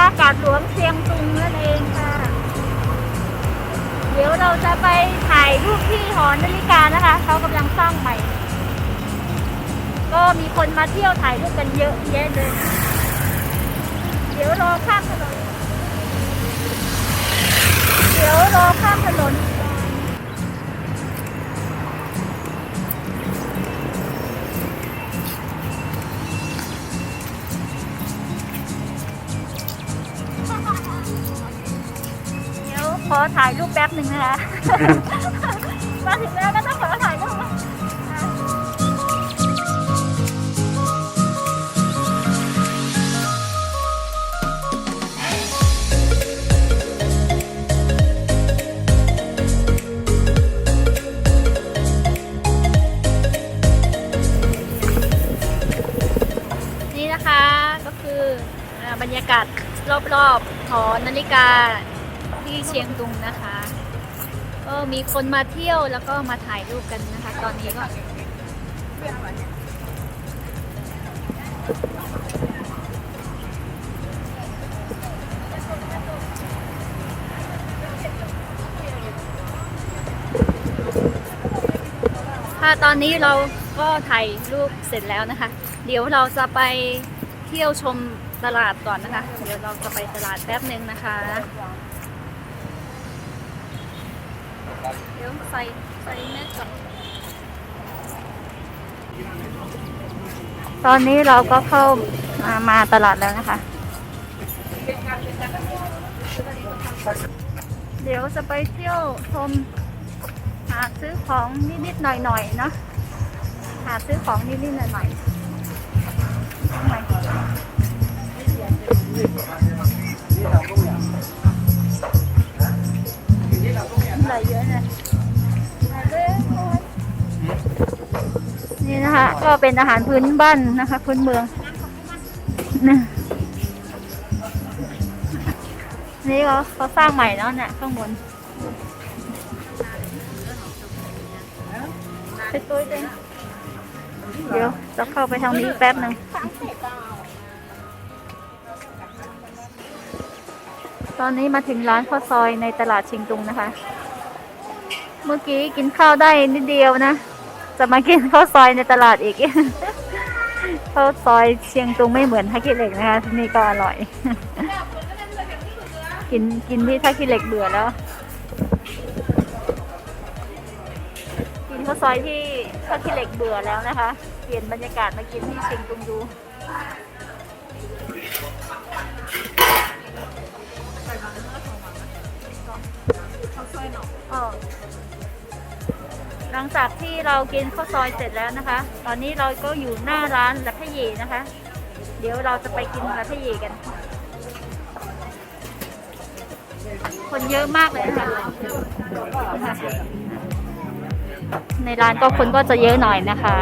นะคะกาดหลวงเชียงตุงนั่นเองค่ะ เดี๋ยวเราจะไปถ่ายรูปที่หอนาฬิกานะคะ เขากำลังสร้างใหม่ ก็มีคนมาเที่ยวถ่ายรูปกันเยอะแยะเลย เดี๋ยวรอข้ามถนน เดี๋ยวรอข้ามถนน ขอถ่ายรูปแป๊บหนึ่งนะคะ มาถึงแล้วก็ต้องขอถ่ายรูปนนี่นะคะก็คือบรรยากาศรอบๆหอนาฬิกา ที่เชียงตุงนะคะ ก็มีคนมาเที่ยวแล้วก็มาถ่ายรูปกันนะคะ ตอนนี้ก็ค่ะตอนนี้เราก็ถ่ายรูปเสร็จแล้วนะคะ เดี๋ยวเราจะไปเที่ยวชมตลาดก่อนนะคะ เดี๋ยวเราจะไปตลาดแป๊บหนึ่งนะคะ เดี๋ยวใส่ใส่แมสก่อนตอนนี้เราก็เข้ามามาตลาดแล้วนะคะ เดี๋ยวจะไปเที่ยวชมหาซื้อของนิดๆหน่อยๆเนาะหาซื้อของนิดๆหน่อยๆทำไม อะไรเยอะเนี่ยนี่นะคะก็เป็นอาหารพื้นบ้านนะคะ พื้นเมืองนะนี่เขาเขาสร้างใหม่เนาะเนี่ยข้างบนไปตัวเองเดี๋ยวจะเข้าไปทางนี้แป๊บหนึ่งตอนนี้มาถึงร้านข้าวซอยในตลาดชิงตุงนะคะ เมื่อกี้กินข้าวได้นิดเดียวนะ จะมากินข้าวซอยในตลาดอีก ข้าวซอยเชียงตุงไม่เหมือนท่าขี้เหล็กนะคะที่นี่ก็อร่อย กินกินที่ท่าขี้เหล็กเบื่อแล้ว กินข้าวซอยที่ท่าขี้เหล็กเบื่อแล้วนะคะ เปลี่ยนบรรยากาศมากินที่เชียงตุงดูเออ หลังจากที่เรากินข้าวซอยเสร็จแล้วนะคะ ตอนนี้เราก็อยู่หน้าร้านลัทเยนะคะ เดี๋ยวเราจะไปกินลัทเยกัน คนเยอะมากเลยนะคะนะในร้านก็คนก็จะเยอะหน่อยนะคะ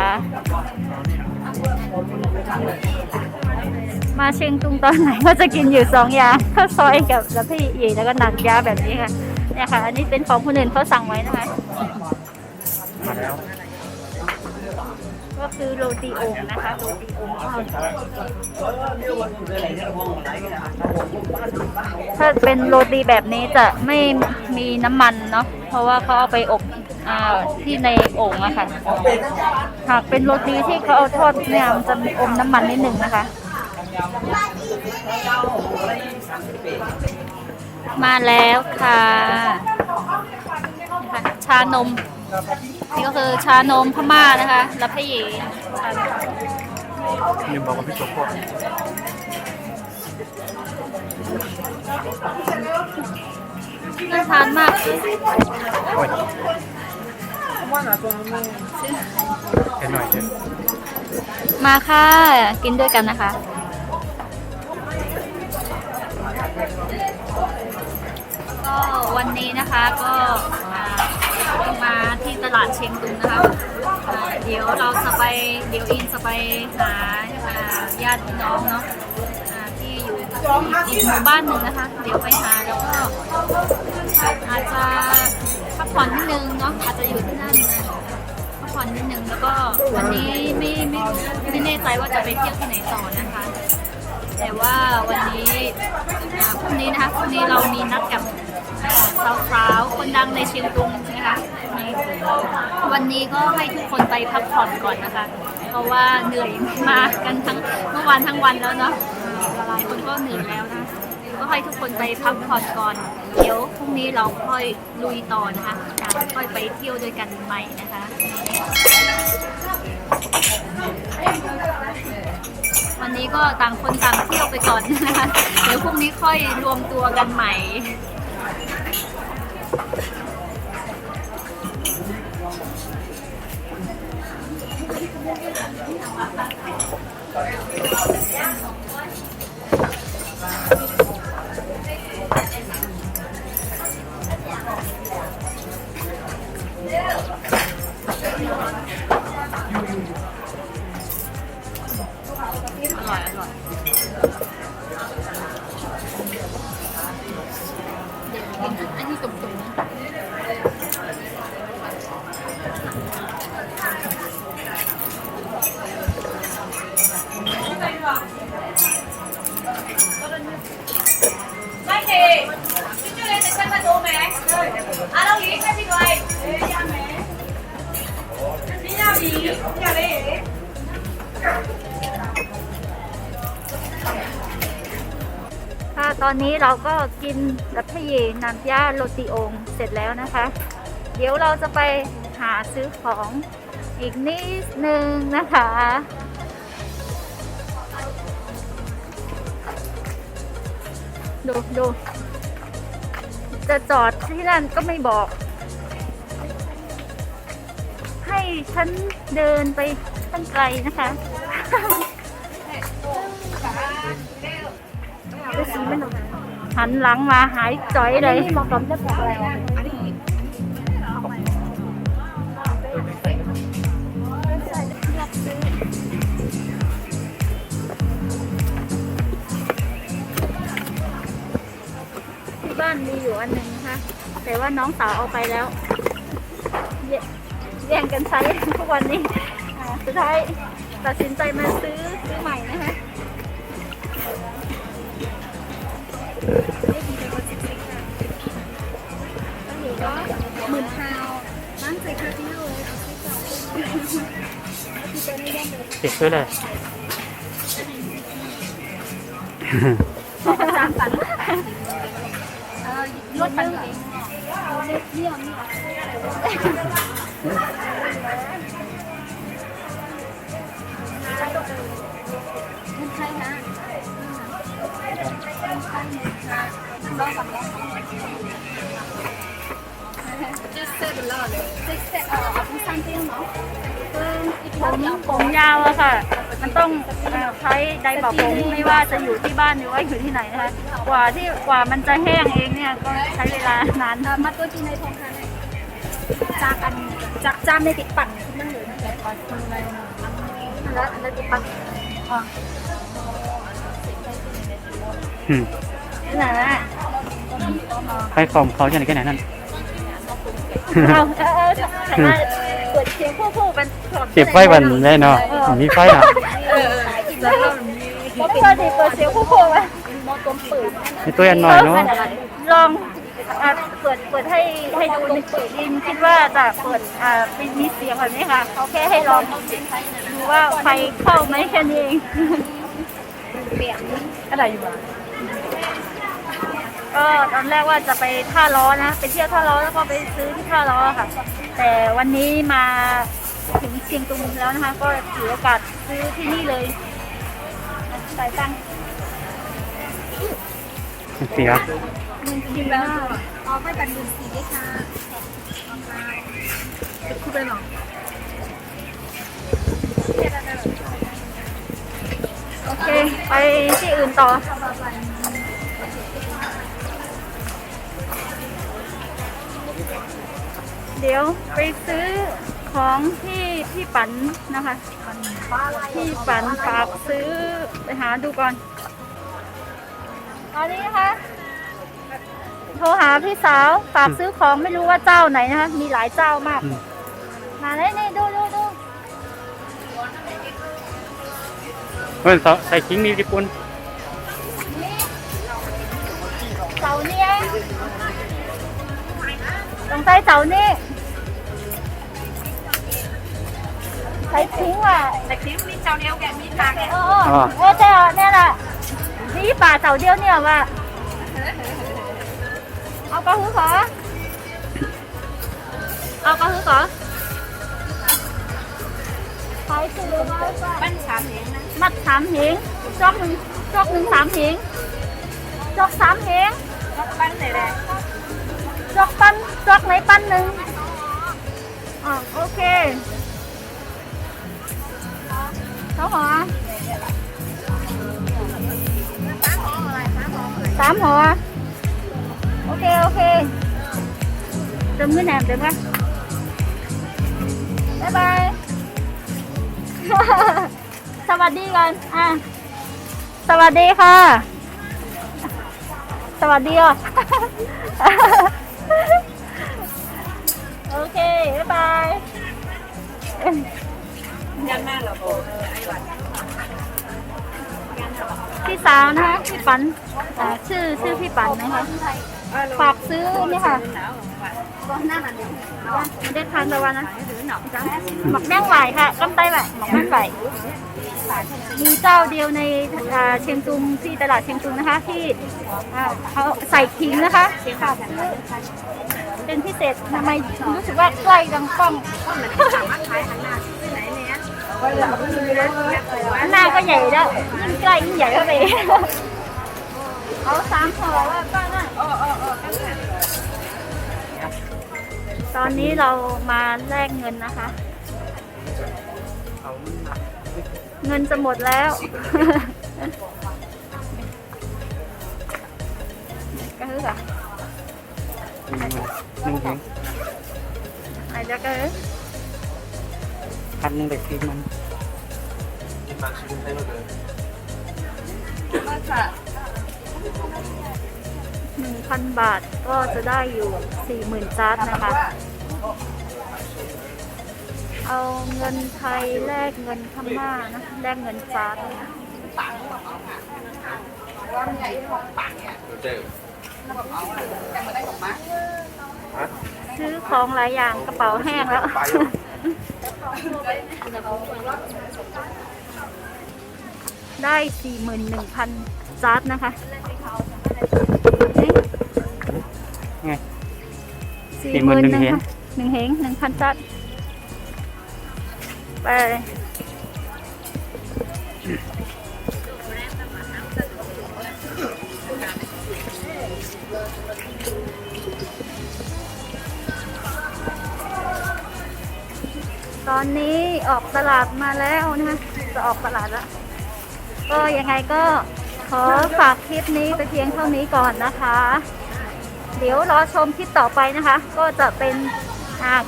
มาเชียงตุงตอนไหนก็จะกินอยู่สองอย่างข้าวซอยกับลัทเยแล้วก็หนักยาแบบนี้ค่ะเนี่ยค่ะ อันนี้เป็นของคนอื่นเขาสั่งไว้นะคะ มาแล้ว ก็คือโรตีโอ่งนะคะโรตีโอ่งถ้าเป็นโรตีแบบนี้จะไม่มีน้ำมันเนาะเพราะว่าเขาเอาไปอบที่ในโอ่งอะค่ะหากเป็นโรตีที่เขาเอาทอดเนี่ยมันจะมีอมน้ำมันนิดหนึ่งนะคะ มาแล้วค่ะ ชานม นี่ก็คือชานมพม่านะคะรับพยีชานมลืมบอกว่าพี่โจโก้น่าทานมากโอ้ยแค่หน่อยเดียวมาค่ะ กินด้วยกันนะคะ ก็วันนี้นะคะก็อ่าาที่ตลาดเชียงตุงนะคะเดี๋ยวเราจะไปเดี๋ยวอินจะไปหาญาติน้องเนาะที่อยู่อีกหมู่บ้านหนึ่งนะคะ เดี๋ยวไปหาแล้วก็อาจจะพักผ่อนนิดนึงเนาะอาจจะอยู่ที่นั่นนะพักผ่อนนิดนึงแล้วก็วันนี้ไม่ไม่ไม่แน่ใจว่าจะไปเที่ยวที่ไหนต่อนะคะ แต่ว่าวันนี้พรุ่งนี้นะคะพรุ่งนี้เรามีนัดกับ สาวสาวๆคนดังในเชียงตุงนะคะในวันนี้ก็ให้ทุกคนไปพักผ่อนก่อนนะคะ เพราะว่าเหนื่อยมากันทั้งเมื่อวานทั้งวันแล้วเนาะหลายคนก็เหนื่อยแล้วนะก็ให้ทุกคนไปพักผ่อนก่อน เดี๋ยวพรุ่งนี้เราค่อยลุยต่อนะคะค่อยไปเที่ยวด้วยกันใหม่นะคะวันนี้ก็ต่างคนต่างเที่ยวไปก่อนนะคะ เดี๋ยวพรุ่งนี้ค่อยรวมตัวกันใหม่ อร่อยอร่อย กินอันนี้ตุ่มๆ Mai thì Chú chưa lên trên ba đồ ตอนนี้เราก็กินรัทเยน้ำยาโรตีองเสร็จแล้วนะคะ เดี๋ยวเราจะไปหาซื้อของอีกนิดนึงนะคะดูดูจะจอดที่นั่นก็ไม่บอก ให้ฉันเดินไปตั้งไกลนะคะ หันหลังมาหายจ่อยเลยมอกลมจะบอกอะไรที่บ้านมีอยู่อันหนึ่งนะคะ แต่ว่าน้องสาวเอาไปแล้วแย่งกันใช้ทุกวันนี้สุดท้ายตัดสินใจมาซื้อซื้อใหม่นะคะ ติดด้วยเลยสามปันเออลดปันเองเรียม ผ条ม条ผมยาวอะค่ะ มันต้องเอ่อใช้ไดร์เป่าผมไม่ว่าจะอยู่ที่บ้านหรือว่าอยู่ที่ไหนนะคะ กว่าที่กว่ามันจะแห้งเองเนี่ยก็ใช้เวลานานเอ่อมาตัวจริงในทองคำเนี่ยจากอันจากจามในติดปั่นขึ้นมาเลยนะแต่ก่อนคนอะไรนะอันละอันละติดปั่นอ๋อ อืมนั่นแหละไปฟอร์มเขาจะไหนแค่ไหนนั่นเอาเออเออใส่าเปิดเสียงคู่ๆเป็นสอนเก็บไฟวันได้เนาะมีไฟอะเออแล้วเรามีเพราะเปิเปิดเสียงคู่ๆไว้มอต้มเปิดมีตัวอันหน่อยเนาะลองอะเปิดเปิดให้ให้ดูในเปิดดินคิดว่าจะเปิดอ่าเป็นมีเสียงแบบนี้ค่ะเขาแค่ให้ลองดูว่าไฟเข้าไหมแค่นี้เองเปียนอะไรอยู่บ้าง ก็ตอนแรกว่าจะไปท่าล้อนะไปเที่ยวท่าล้อแล้วก็ไปซื้อที่ท่าล้อค่ะ แต่วันนี้มาถึงเชียงตุงแล้วนะคะ ก็ถือโอกาสซื้อที่นี่เลยจ่ายตังค์เสียกินแล้วอ๋อไม่ปั่นบุญสีด้วยค่ะคุณไปหรอโอเค ไปที่อื่นต่อ เดี๋ยวไปซื้อของที่พี่ปันนะคะพี่ปันฝากซื้อไปหาดูก่อน ตอนนี้นะคะโทรหาพี่สาวฝากซื้อของไม่รู้ว่าเจ้าไหนนะคะ มีหลายเจ้ามากอืมมาเลยนี่ดูดูดูพื่อนใส่ขิงมีญี่ปุ่นนี่เสาเนี่ยตรงใต้เสานี่ ใช้ทิ้งว่ะแต่คลิปมีเจ้าเดียวแกมีทางเออเออเออใช่เหรอเนี่ยแหละนี่ป่าเสาเดียวเนี่ยว่ะเอากระหือขอเอากระหือขอใช้คือว่าบ้านสามเหงนะมัดสามเหงจอกหนึ่งจอกหนึ่งสามเหงจอกสามเหงบ้านไหนแหละจอกปั้นจอกไหนปั้นหนึ่งอ๋อโอเคเขาหอสามหอโอเค โอเคเติมเงินแหนมเติมกันบ๊ายบาย สวัสดีกันอะสวัสดีค่ะ สวัสดีอะโอเค บ๊ายบาย ยันแม่เหรอโบไอ้หวันพี่สาวนะคะพี่ปันอ่าชื่อชื่อพี่ปันนะคะฝากซื้อนี่ค่ะหนาวหวันหน้าหนาวไม่ได้ทานตะวันนะหรือหนาวจ๊ะหมักแม่งไหวค่ะกำไตไหวหมักแม่งไหวมีเจ้าเดียวในเชียงตุงที่ตลาดเชียงตุงนะคะ ที่เขาใส่ขิงนะคะค่ะเป็นพิเศษทำไมรู้สึกว่าใกล้ดังกล้องสามารถขายหันหน้า อันหน้าก็ใหญ่แล้วยิ่งใกล้ยิ่งใหญ่เข้าไปเอาสามห่อวก็น่ะโอ้โอ้โอ้กันค่ะตอนนี้เรามาแลกเงินนะคะ เงินจะหมดแล้ว ก็คืออะหนึ่งเฮงไหนจะก็คือ พันหนึ่งเด็กทิ้งมันหนึ่งพันบาทก็จะได้อยู่สี่หมื่นจาร์ดนะคะ เอาเงินไทยแลกเงินพม่านะแลกเงินจาร์ดนะซื้อของหลายอย่างกระเป๋าแห้งแล้ว ได้สี่หมื่นหนึ่งพันจาร์ดนะคะนี่ไงสี่สี่หหมื่มื่นนหหนึ่นึ่งงหนึ่งเหงหนึ่งพันจาร์ดไป ตอนนี้ออกตลาดมาแล้วนะคะจะออกตลาดแล้ว ก็ยังไงก็ขอฝากคลิปนี้ไปเพียงเท่านี้ก่อนนะคะ เดี๋ยวรอชมคลิปต่อไปนะคะ ก็จะเป็น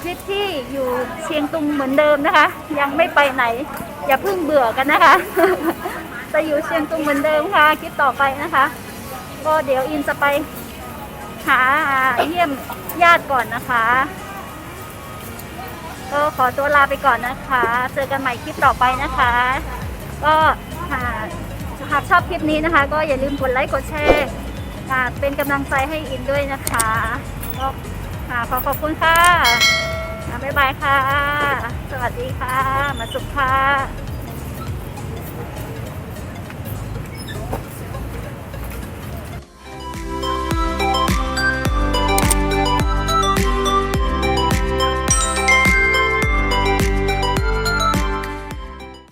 คลิปที่อยู่เชียงตุงเหมือนเดิมนะคะ ยังไม่ไปไหน อย่าเพิ่งเบื่อกันนะคะ จะอยู่เชียงตุงเหมือนเดิมค่ะ คลิปต่อไปนะคะ ก็เดี๋ยวอินจะไปหาเยี่ยมญาติก่อนนะคะ ก็ขอตัวลาไปก่อนนะคะ เจอกันใหม่คลิปต่อไปนะคะ ก็หากหากชอบคลิปนี้นะคะ ก็อย่าลืมกดไลค์กดแชร์อ่าเป็นกำลังใจให้อินด้วยนะคะก็ขอขอบคุณค่ะ บ๊ายบายค่ะ สวัสดีค่ะ มาสุขค่ะ